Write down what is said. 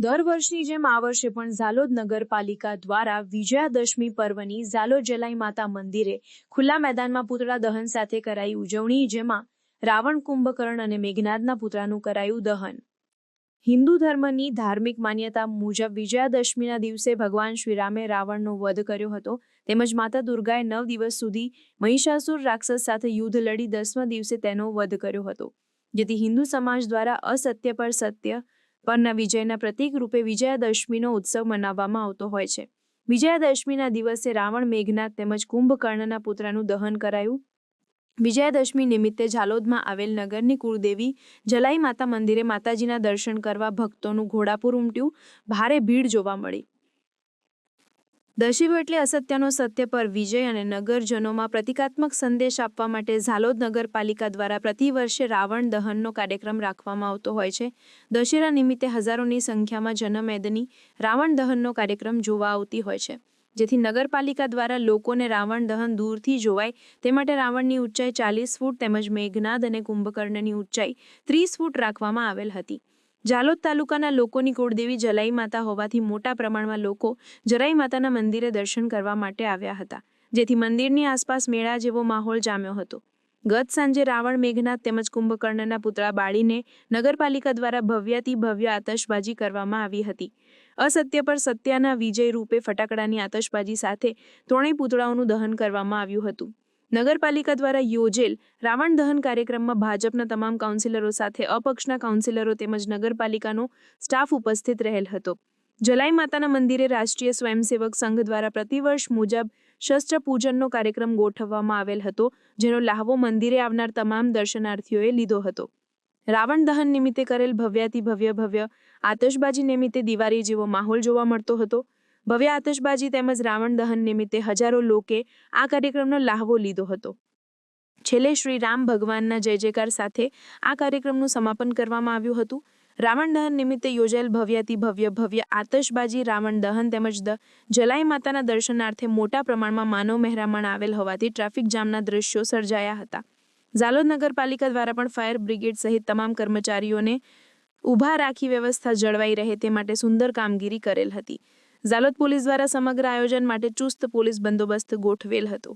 દર વર્ષની જેમ આ વર્ષે પણ ઝાલોદ નગરપાલિકા દ્વારા વિજયાદશમી પર્વની ઝાલોદ જલાઈ માતા મંદિરે ખુલ્લા મેદાનમાં પૂતળા દહન સાથે કરાઈ ઉજવણી, જેમાં રાવણ કુંભકર્ણ અને મેઘનાદના પુતળાનું કરાયું દહન. હિન્દુ ધર્મની ધાર્મિક માન્યતા મુજબ વિજયાદશમીના દિવસે ભગવાન શ્રીરામે રાવણનો વધ કર્યો હતો. તેમજ માતા દુર્ગાએ નવ દિવસ સુધી મહિષાસુર રાક્ષસ સાથે યુદ્ધ લડી દસમા દિવસે તેનો વધ કર્યો હતો, જેથી હિન્દુ સમાજ દ્વારા અસત્ય પર સત્ય પરના વિજયના પ્રતીક રૂપે વિજયાદશમીનો ઉત્સવ મનાવવામાં આવતો હોય છે. વિજયાદશમીના દિવસે રાવણ, મેઘનાથ તેમજ કુંભકર્ણના પુત્રનું દહન કરાયું. વિજયાદશમી નિમિત્તે ઝાલોદમાં આવેલ નગરની કુળદેવી જલાઈ માતા મંદિરે માતાજીના દર્શન કરવા ભક્તોનું ઘોડાપુર ઉમટ્યું. ભારે ભીડ જોવા મળી. દશીવો એટલે અસત્યનો સત્ય પર વિજય અને નગરજનોમાં પ્રતિકાત્મક સંદેશ આપવા માટે ઝાલોદ નગરપાલિકા દ્વારા પ્રતિ વર્ષે રાવણ દહનનો કાર્યક્રમ રાખવામાં આવતો હોય છે. દશેરા નિમિત્તે હજારોની સંખ્યામાં જનમેદની રાવણ દહનનો કાર્યક્રમ જોવા આવતી હોય છે. જેથી નગરપાલિકા દ્વારા લોકોને રાવણ દહન દૂરથી જોવાય, તે માટે રાવણની ઊંચાઈ ચાલીસ ફૂટ તેમજ મેઘનાદ અને કુંભકર્ણની ઊંચાઈ ત્રીસ ફૂટ રાખવામાં આવેલ હતી. જાલોદ તાલુકાના લોકોની કુળદેવી જલાઈ માતા હોવાથી મોટા પ્રમાણમાં લોકો જરાઈ માતાના મંદિરે દર્શન કરવા માટે આવ્યા હતા, જેથી મંદિરની આસપાસ મેળા જેવો માહોલ જામ્યો હતો. ગત સાંજે રાવણ મેઘનાથ તેમજ કુંભકર્ણના પુતળા બાળીને નગરપાલિકા દ્વારા ભવ્યાથી ભવ્ય આતશબાજી કરવામાં આવી હતી. અસત્ય પર સત્યના વિજય રૂપે ફટાકડાની આતશબાજી સાથે ત્રણેય પુતળાઓનું દહન કરવામાં આવ્યું હતું. નગરપાલિકા દ્વારા યોજેલ રાવણ દહન કાર્યક્રમમાં ભાજપના તમામ કાઉન્સિલરો સાથે અપક્ષના કાઉન્સિલરો તેમજ નગરપાલિકાનો સ્ટાફ ઉપસ્થિત રહેલ હતો. જલાઈ માતાના મંદિરે રાષ્ટ્રીય સ્વયંસેવક સંઘ દ્વારા પ્રતિવર્ષ મુજબ શસ્ત્ર પૂજનનો કાર્યક્રમ ગોઠવવામાં આવેલ હતો, જેનો લાહવો મંદિરે આવનાર તમામ દર્શનાર્થીઓએ લીધો હતો. રાવણ દહન નિમિત્તે કરેલ ભવ્યાતિ ભવ્ય ભવ્ય આતશબાજી નિમિત્તે દિવાળી જેવો માહોલ જોવા મળતો હતો. ભવ્ય આતશબાજી તેમજ રાવણ દહન નિમિત્તે હજારો લોકે આ કાર્યક્રમનો લાહવો લીધો હતો. છેલ્લે શ્રી રામ ભગવાનના જય જયકાર સાથે આ કાર્યક્રમનું સમાપન કરવામાં આવ્યું હતું. રાવણ દહન નિમિત્તે યોજાયેલ ભવ્યાતિ ભવ્ય ભવ્ય આતશબાજી રાવણ દહન તેમજ દ જલાઈ માતાના દર્શનાર્થે મોટા પ્રમાણમાં માનવ મહેરામણ આવેલ હોવાથી ટ્રાફિક જામના દ્રશ્યો સર્જાયા હતા. ઝાલોદ નગરપાલિકા દ્વારા પણ ફાયર બ્રિગેડ સહિત તમામ કર્મચારીઓને ઊભા રાખી વ્યવસ્થા જળવાઈ રહે તે માટે સુંદર કામગીરી કરેલ હતી. ઝાલોદ પોલીસ દ્વારા સમગ્ર આયોજન માટે ચુસ્ત પોલીસ બંદોબસ્ત ગોઠવેલ હતો.